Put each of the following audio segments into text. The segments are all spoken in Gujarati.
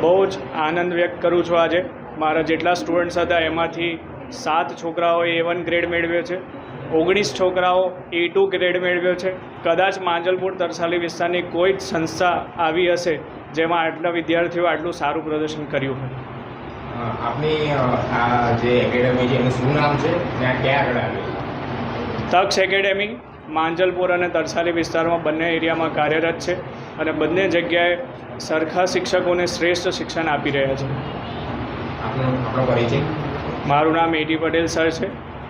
બહુ જ આનંદ વ્યક્ત કરું છું આજે. મારા જેટલા સ્ટુડન્ટ્સ હતા એમાંથી સાત છોકરાઓએ એ વન ગ્રેડ મેળવ્યો છે. ઓગણીસ છોકરાઓ એ ટુ ગ્રેડ મેળવ્યો છે. કદાચ માંજલપુર તરસાલી વિસ્તારની કોઈ જ સંસ્થા આવી હશે જેમાં આટલા વિદ્યાર્થીઓ આટલું સારું પ્રદર્શન કર્યું હોય. આપની આ જે એકેડેમી છે એનું શું નામ છે? આ ક્યાં આગળ આવી? તક્ષ એકેડેમી માંજલપુર અને તરસાલી વિસ્તારમાં બંને એરિયામાં કાર્યરત છે અને બંને જગ્યાએ સરખા શિક્ષકોને શ્રેષ્ઠ શિક્ષણ આપી રહ્યા છે. મારું નામ એટી પટેલ સર છે.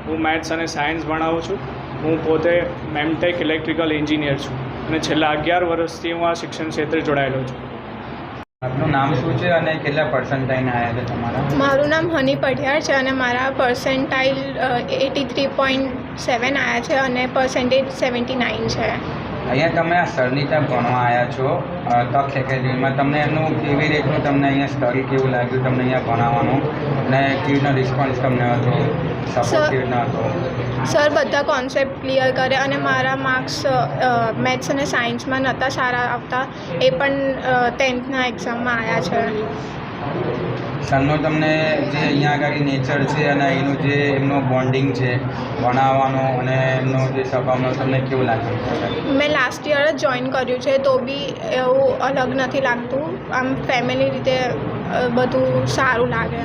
હું મેથ્સ અને સાયન્સ ભણાવું છું. હું પોતે મેમટેક ઇલેક્ટ્રિકલ એન્જિનિયર છું અને છેલ્લા અગિયાર વર્ષથી હું આ શિક્ષણ ક્ષેત્રે જોડાયેલો છું. આપનું નામ શું છે અને કેટલા પર્સન્ટાઇન આવ્યા છે તમારા? મારું નામ હની પઢિયાર છે અને મારા percentile eighty three point seven આવ્યા છે અને પર્સન્ટેજ સેવન્ટી નાઇન છે. અહીંયા તમે આ ત્યાં ભણવા આવ્યા છો અ, તક્ષ એકેડમીમાં તમને એનું કેવી રીતનું તમને અહીંયા સ્ટડી કેવું લાગ્યું તમને અહીંયા ભણાવવાનું? અને કેવી રીતનો રિસ્પોન્સ તમને હતો? સપોર્ટ કેવી રીતના હતો? સર બધા કોન્સેપ્ટ ક્લિયર કરે અને મારા માર્ક્સ મેથ્સ અને સાયન્સમાં નહોતા સારા આવતા એ પણ ટેન્થના એક્ઝામમાં આવ્યા છે. સરનું તમને જે અહીંયા આગળ નેચર છે અને એનું જે એમનો બોન્ડિંગ છે ભણાવવાનું અને એમનો જે સ્વભાવનો તમને કેવું લાગે મેં લાસ્ટ યર જ જોઈન કર્યું છે તો બી એવું અલગ નથી લાગતું. આમ ફેમિલી રીતે બધું સારું લાગે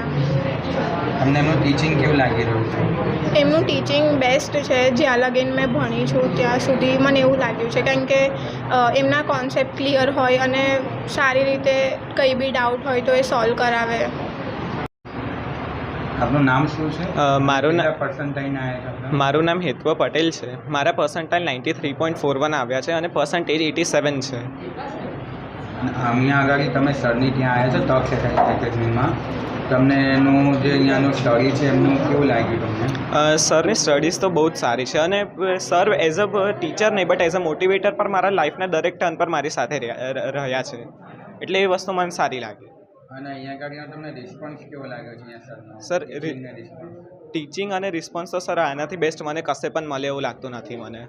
તમને એમનું ટીચિંગ કેવું લાગી રહ્યું છે? એમનું ટીચિંગ બેસ્ટ છે જ્યાં લગીન મેં ભણી છું ત્યાં સુધી મને એવું લાગ્યું છે. કારણ કે એમના કોન્સેપ્ટ ક્લિયર હોય અને સારી રીતે કંઈ બી ડાઉટ હોય તો એ સોલ્વ કરાવે. આપનું નામ શું છે? મારું ના- કેટલા પર્સન્ટાઇન આવ્યા છે આપના? મારું નામ હેત્વ પટેલ છે. મારા percentile ninety three point four one આવ્યા છે અને પર્સન્ટેજ એટી સેવન છે. અહીંયા આગળ તમે સરની ત્યાં આવ્યા છો તક્ષ એકેડમીમાં. તમને એનું જે અહીંયાનું સ્ટડી છે એમનું કેવું લાગ્યું તમને? સરની સ્ટડીઝ તો બહુ જ સારી છે અને સર એઝ અ ટીચર નહીં બટ એઝ અ મોટિવેટર પર મારા લાઈફના દરેક ટર્ન પર મારી સાથે રહ્યા છે. એટલે એ વસ્તુ મને સારી લાગી. અને અહીંયા આગળ તમને રિસ્પોન્સ કેવો લાગ્યો છે સર સરનો? Sir, રી- Teaching ને response. ટીચિંગ અને રિસ્પોન્સ તો સર આનાથી બેસ્ટ મને કશે પણ મળે એવું લાગતું નથી મને.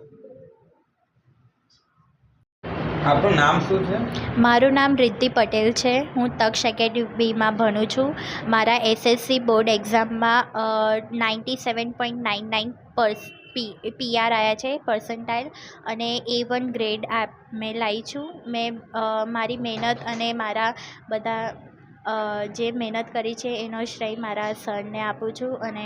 આપનું નામ શું છે? મારું નામ રિદ્ધિ પટેલ છે. હું તક્ષ એકેડમીમાં ભણું છું. મારા એસએસસી બોર્ડ એક્ઝામમાં ninety seven point nine nine purse P PR આવ્યા છે પર્સન્ટાઇલ અને એ વન ગ્રેડ આપ, મેં લાવી છું. મેં મારી મહેનત અને મારા બધા જે મહેનત કરી છે એનો શ્રેય મારા સરને આપું છું અને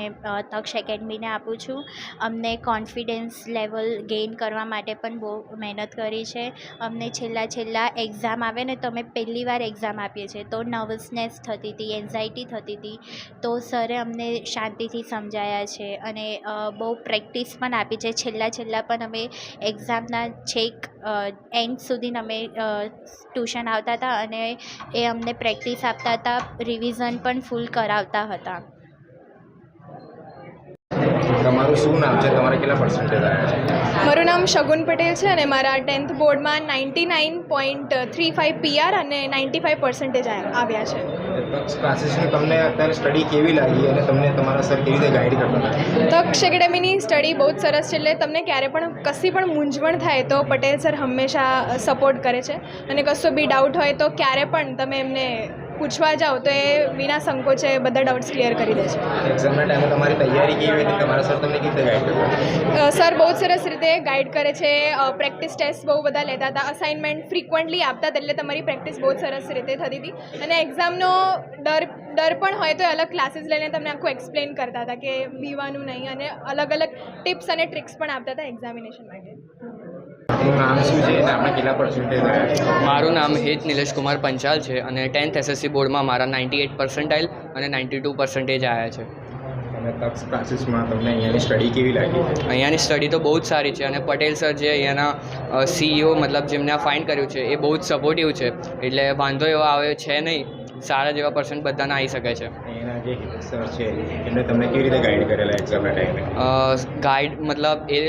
તક્ષ એકેડમીને આપું છું. અમને કોન્ફિડન્સ લેવલ ગેઇન કરવા માટે પણ બહુ મહેનત કરી છે. અમને છેલ્લા છેલ્લા એક્ઝામ આવે ને, તો અમે પહેલી વાર એક્ઝામ આપીએ છીએ. તો નર્વસનેસ થતી હતી એન્ઝાયટી થતી હતી. તો સરે અમને શાંતિથી સમજાયા છે અને બહુ પ્રેક્ટિસ પણ આપી છે. છેલ્લા છેલ્લા પણ અમે એક્ઝામના છેક એન્ડ સુધી અમે ટ્યુશન આવતા હતા અને એ અમને પ્રેક્ટિસ આપતા હતા રિવિઝન પણ ફૂલ કરાવતા હતા. તમારું શું નામ છે? તમારે કેટલા પર્સન્ટેજ આવ્યા છે? મારું નામ શગુન પટેલ છે અને મારા ટેન્થ બોર્ડમાં ninety nine point three five PR અને નાઇન્ટી ફાઇવ પર્સન્ટેજ આવ્યા છે. તક્ષ ક્લાસીસની તમને અત્યારે સ્ટડી કેવી લાગી અને તમને તમારા સર કેવી રીતે ગાઈડ કરતા તક્ષ એકેડેમીની સ્ટડી બહુ જ સરસ છે એટલે તમને ક્યારે પણ કશી પણ મૂંઝવણ થાય તો પટેલ સર હંમેશા સપોર્ટ કરે છે. અને કશો બી ડાઉટ હોય તો ક્યારે પણ તમે એમને પૂછવા જાઓ તો એ વિના સંકોચે બધા ડાઉટ્સ ક્લિયર કરી દે છે. એક્ઝામના ટાઈમે તમારી તૈયારી કેવી હતી? તમારા સર તમને કેવી ગાઈડ સર બહુ સરસ રીતે ગાઈડ કરે છે. પ્રેક્ટિસ ટેસ્ટ બહુ બધા લેતા હતા. અસાઇનમેન્ટ ફ્રિકવન્ટલી આપતા એટલે તમારી પ્રેક્ટિસ બહુ સરસ રીતે થતી હતી. અને એક્ઝામનો ડર ડર પણ હોય તો અલગ ક્લાસીસ લઈને તમને આખું એક્સપ્લેન કરતા હતા કે બીવાનું નહીં અને અલગ અલગ ટિપ્સ અને ટ્રિક્સ પણ આપતા હતા એક્ઝામિનેશન માટે. આપનું નામ શું છે? અને આપણે કેટલા પર્સન્ટેજ રહ્યા મારું નામ હેત નિલેશ કુમાર પંચાલ છે અને ટેન્થ એસએસસી બોર્ડમાં મારા નાઇન્ટી એટ પર્સન્ટાઇલ અને નાઇન્ટી ટુ પર્સન્ટેજ આવ્યા છે. અને તક્ષ ક્લાસીસમાં તમને અહીંયાની સ્ટડી કેવી લાગી? અહીંયાની સ્ટડી તો બહુ જ સારી છે અને પટેલ સર જે અહીંયાના સીઈઓ મતલબ જેમને આ ફાઇન્ડ કર્યું છે એ બહુ જ સપોર્ટિવ છે. એટલે વાંધો એવો આવે છે નહીં સારા જેવા પર્સન્ટ બધાના આવી શકે છે. એના જે સર છે એમને તમને કેવી રીતે ગાઈડ કરેલા એક્ઝામના ટાઈમે ગાઈડ મતલબ એ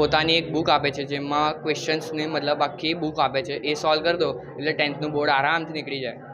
પોતાની એક બુક આપે છે, જેમાં ક્વેશ્ચન્સને મતલબ આખી બુક આપે છે, એ સોલ્વ કરી દો, એટલે ટેન્થનું બોર્ડ આરામથી નીકળી જાય.